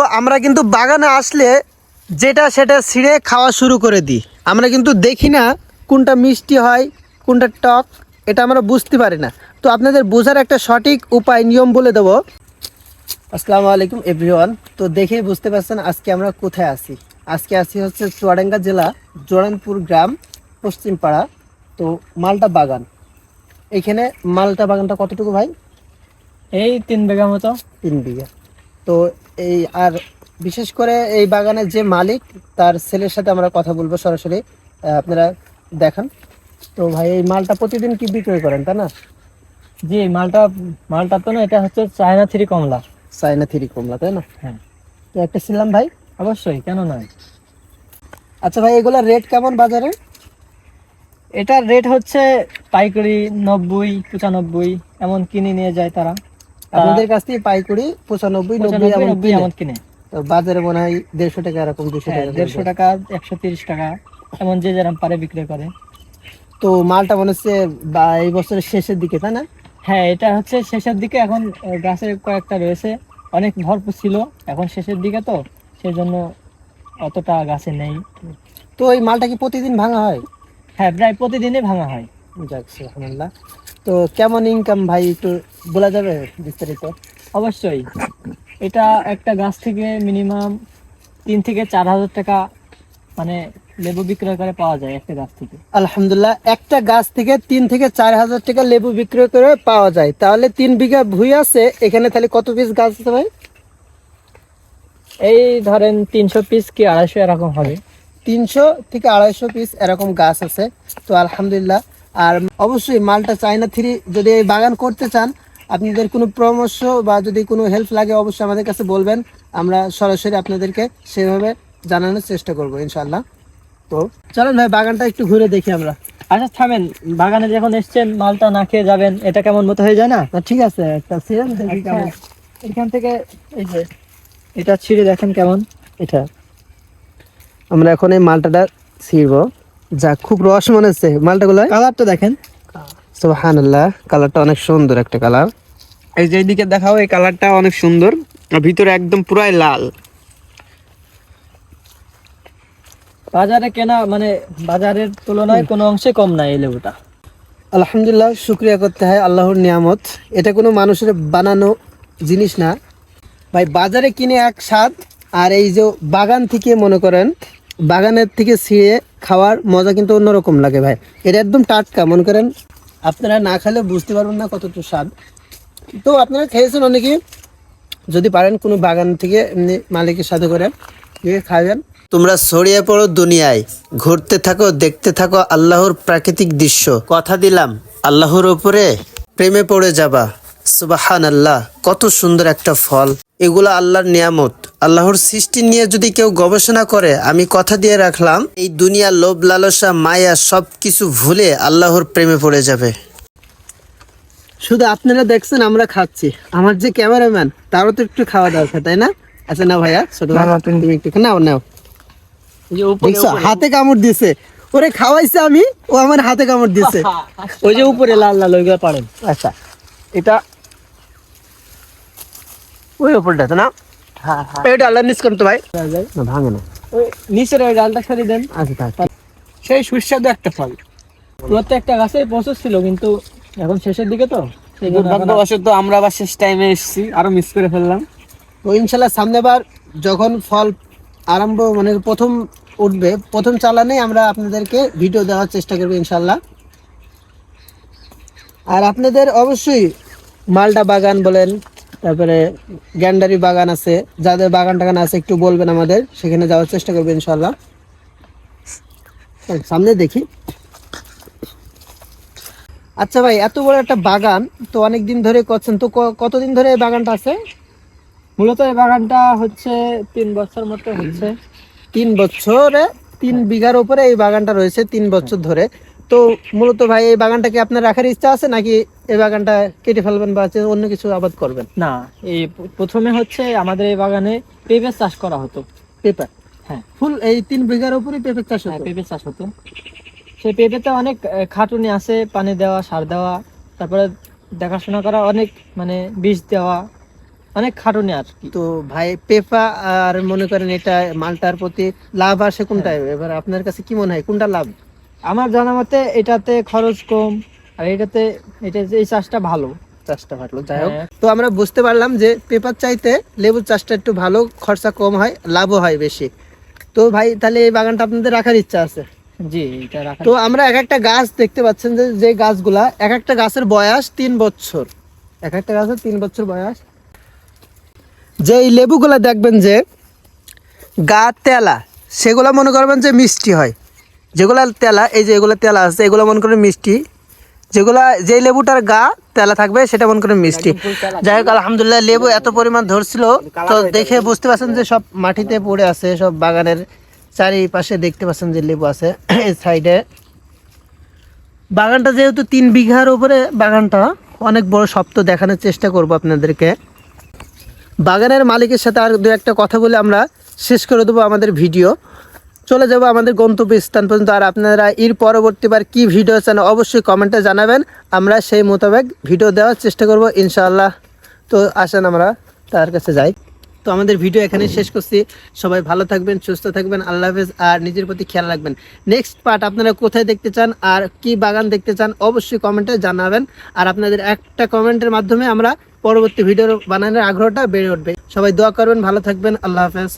তো আমরা কিন্তু বাগানে আসলে যেটা সেটা ছিঁড়ে খাওয়া শুরু করে দিই। আমরা কিন্তু দেখি না কোনটা মিষ্টি হয় কোনটা টক এটা আমরা বুঝতে পারি না। তো আপনাদের বোঝার একটা সঠিক উপায় নিয়ম বলে দেবো। আসসালামু আলাইকুম এভরিওয়ান। তো দেখে বুঝতে পারছেন আজকে আমরা কোথায় আছি। আজকে আছি হচ্ছে চুয়াডাঙ্গা জেলা জোরানপুর গ্রাম পশ্চিমপাড়া তো মালটা বাগান। এখানে মালটা বাগানটা কতটুকু ভাই? এই তিন বিঘা মতো। তিন বিঘা। তো এই আর বিশেষ করে এই বাগানের যে মালিক তার ছেলের সাথে আমরা কথা বলব সরাসরি। আপনারা দেখান। তো ভাই এই মালটা প্রতিদিন কি বিক্রয় করেন তাই না? জি মালটা মালটা তো না এটা হচ্ছে চায়না থ্রি কমলা। চায়না থ্রি কমলা তাই না? হ্যাঁ। তো একটা ছিলাম ভাই। অবশ্যই কেন নয়। আচ্ছা ভাই এগুলোর রেট কেমন বাজারে? এটার রেট হচ্ছে পাইকারি নব্বই পঁচানব্বই এমন কিনে নিয়ে যায় তারা। আপনাদের কাছ থেকে পাইকারি পঁচানব্বই নব্বই এমন নব্বই কিনে। এমন কিনে। তো বাজারে মনে হয় দেড়শো টাকা এরকম দুশো হ্যাঁ টাকা দেড়শো টাকা একশো তিরিশ টাকা এমন যে যেরকম পারে বিক্রি করে। তো মালটা মনে হচ্ছে বা এই বছরের শেষের দিকে তাই না? হ্যাঁ এটা হচ্ছে শেষের দিকে এখন গাছের কয়েকটা রয়েছে। অনেক ভরপুর ছিল এখন শেষের দিকে তো সেই জন্য অতটা গাছে নেই। তো এই মালটা কি প্রতিদিন ভাঙা হয়? হ্যাঁ প্রায় প্রতিদিনই ভাঙা হয়। যাক আলহামদুলিল্লাহ তো কেমন ইনকাম ভাই একটু বলা যাবে বিস্তারিত? অবশ্যই। এটা একটা গাছ থেকে মিনিমাম তিন থেকে চার হাজার টাকা মানে লেবু বিক্রয় করে পাওয়া যায় একটা গাছ থেকে। আলহামদুলিল্লাহ একটা গাছ থেকে তিন থেকে চার হাজার টাকা লেবু বিক্রয় করে পাওয়া যায়। তাহলে তিন বিঘা ভুই আছে এখানে তাহলে কত পিস গাছ আছে ভাই? এই ধরেন তিনশো পিস কি আড়াইশো এরকম হবে। তিনশো থেকে আড়াইশো পিস এরকম গাছ আছে। তো আলহামদুলিল্লাহ আর অবশ্যই মালটা চায়না থ্রি যদি এই বাগান করতে চান আপনাদের কোনো পরামর্শ বা যদি কোনো হেল্প লাগে অবশ্যই আমাদের কাছে বলবেন। আমরা সরাসরি আপনাদেরকে সেভাবে জানানোর চেষ্টা করব ইনশাল্লাহ তো চলেন ভাই বাগানটা একটু ঘুরে দেখি আমরা। আচ্ছা থামেন। বাগানে যখন এসছেন মালটা না খেয়ে যাবেন এটা কেমন মতো হয়ে যায় না? ঠিক আছে একটা দেখি আচ্ছা, কেমন এখান থেকে এই যে এটা ছিঁড়ে দেখেন কেমন। এটা। আমরা এখন এই মালটাটা ছিড়বো। যা খুব রস মনে হচ্ছে। মালটাগুলো কালারটা দেখেন। সুবহানাল্লাহ কালারটা অনেক সুন্দর একটা কালার। এই যে এইদিকে দেখাও এই কালারটা অনেক সুন্দর। আর ভিতরে একদম পুরাই লাল। বাজারে কেনা মানে বাজারের তুলনায় কোনো অংশে কম নাই এই লেবুটা। আলহামদুলিল্লাহ শুক্রিয়া করতে হয় আল্লাহর নিয়ামত। এটা কোনো মানুষের বানানো জিনিস না। ভাই বাজারে কিনে এক স্বাদ আর এই যে বাগান থেকে মনে করেন বাগানের থেকে ছিঁড়ে খাওয়ার মজা কিন্তু অন্যরকম লাগে ভাই। এটা একদম টাটকা, মনে করেন আপনারা না খেলে বুঝতে পারবেন না কতটুকু স্বাদ। তো আপনারা খেয়েছেন অনেকে যদি পারেন কোনো বাগান থেকে এমনি মালিকের সাথে করে খাবেন তোমরা ছড়িয়ে পড়ো দুনিয়ায়, ঘুরতে থাকো, দেখতে থাকো আল্লাহর প্রাকৃতিক দৃশ্য। কথা দিলাম, আল্লাহর ওপরে প্রেমে পড়ে যাবা। সুবাহান আল্লাহ কত সুন্দর একটা ফল। এগুলো আল্লাহর নিয়ামত। আল্লাহর সৃষ্টি নিয়ে যদি কেউ গবেষণা করে আমি কথা দিয়ে রাখলাম এই দুনিয়া লোভ লালসা মায়া সব কিছু ভুলে আল্লাহর প্রেমে পড়ে যাবে। শুধু আপনারা দেখছেন আমরা খাচ্ছি। আমার যে ক্যামেরাম্যান তারও তো একটু খাওয়া দরকার তাই না? আচ্ছা না ভাইয়া ছোট ভাই, তুমি একটু নাও নাও। হাতে কামড় দিছে। ওরে খাওয়াইছে আমি ও আমার হাতে কামড় দিছে। ওই যে উপরে লাল লাল ওইগুলো পারেন আচ্ছা এটা ওই উপরটা তো না? হ্যাঁ হ্যাঁ। এটা আল্লাহ নিস করতো ভাই। না ভাঙে না। ওই নিচের ওই ডালটা সরিয়ে দেন। আচ্ছা থাক। সেই সুস্বাদু একটা ফল। প্রত্যেকটা গাছে প্রচুর ছিল কিন্তু এখন শেষের দিকে তো। সেই জন্য এখন আর- দুর্ভাগ্যবশত আমরা আবার শেষ টাইমে এসেছি আরও মিস করে ফেললাম। তো ইনশাল্লাহ সামনেবার যখন ফল আরম্ভ মানে প্রথম উঠবে প্রথম চালানে আমরা আপনাদেরকে ভিডিও দেওয়ার চেষ্টা করব ইনশাল্লাহ। আর আপনাদের অবশ্যই মালটা বাগান বলেন তারপরে গ্যান্ডারি বাগান আছে যাদের বাগান টাগান আছে একটু বলবেন আমাদের সেখানে যাওয়ার চেষ্টা করবেন ইনশাল্লাহ সামনে দেখি। আচ্ছা ভাই এত বড় একটা বাগান তো অনেক দিন ধরে করছেন তো কতদিন ধরে এই বাগানটা আছে? মূলত এই বাগানটা হচ্ছে তিন বছর মতো হচ্ছে। তিন বছরে তিন বিঘার উপরে এই বাগানটা রয়েছে তিন বছর ধরে। তো মূলত ভাই এই বাগানটাকে আপনার রাখার ইচ্ছা আছে নাকি এই বাগানটা কেটে ফেলবেন বা অন্য কিছু আবাদ করবেন? না এই প্রথমে হচ্ছে আমাদের এই বাগানে পেঁপে চাষ করা হতো। পেঁপে? হ্যাঁ। ফুল এই তিন বিঘার উপরে পেঁপে চাষ হ্যাঁ, হতো পেঁপে চাষ হতো। সেই পেঁপেতে অনেক খাটুনি আছে পানি দেওয়া সার দেওয়া তারপরে দেখাশোনা করা অনেক মানে বীজ দেওয়া অনেক খাটুনি আর কি। তো ভাই পেপা আর মনে করেন এটা মালটার প্রতি লাভ আসে কোনটায়? এবার আপনার কাছে কি মনে হয় কোনটা লাভ? আমার জানা মতে এটাতে খরচ কম আর এটাতে এটা এই চাষটা ভালো চাষটা ভালো যাই হোক। হ্যাঁ। তো আমরা বুঝতে পারলাম যে পেপার চাইতে লেবুর চাষটা একটু ভালো খরচা কম হয় লাভও হয় বেশি। তো ভাই তাহলে এই বাগানটা আপনাদের রাখার ইচ্ছা আছে? জি এটা রাখা তো আমরা এক একটা গাছ দেখতে পাচ্ছেন যে যে গাছগুলা এক একটা গাছের বয়স তিন বছর। এক একটা গাছের তিন বছর বয়স। যে এই লেবুগুলা দেখবেন যে গা তেলা সেগুলা মনে করবেন যে মিষ্টি হয়। যেগুলা তেলা এই যে এগুলো তেলা আছে এগুলো মনে করেন মিষ্টি। যেগুলা যে লেবুটার গা তেলা থাকবে সেটা মনে করেন মিষ্টি। যাই হোক আলহামদুলিল্লাহ লেবু এত পরিমাণ ধরছিল তো দেখে বুঝতে পারছেন যে সব মাটিতে পড়ে আছে সব বাগানের চারিপাশে দেখতে পাচ্ছেন যে লেবু আছে এই সাইডে। বাগানটা যেহেতু তিন বিঘার উপরে বাগানটা অনেক বড় শক্ত দেখানোর চেষ্টা করব আপনাদেরকে। বাগানের মালিকের সাথে আর দু একটা কথা বলে আমরা শেষ করে দেবো আমাদের ভিডিও। চলে যাব আমাদের গন্তব্য স্থান পর্যন্ত। আর আপনারা এর পরবর্তীবার কি ভিডিও চান অবশ্যই কমেন্টে জানাবেন। আমরা সেই মোতাবেক ভিডিও দেওয়ার চেষ্টা করব, ইনশাআল্লাহ। তো আসেন আমরা তার কাছে যাই। তো আমাদের ভিডিও এখানে শেষ করছি। সবাই ভালো থাকবেন, সুস্থ থাকবেন, আল্লাহ হাফেজ, আর নিজের প্রতি খেয়াল রাখবেন। নেক্সট পার্ট আপনারা কোথায় দেখতে চান আর কি বাগান দেখতে চান অবশ্যই কমেন্টে জানাবেন। আর আপনাদের একটা কমেন্টের মাধ্যমে আমরা পরবর্তী ভিডিও বানানোর আগ্রহটা বেড়ে উঠবে। সবাই দোয়া করবেন, ভালো থাকবেন, আল্লাহ হাফেজ।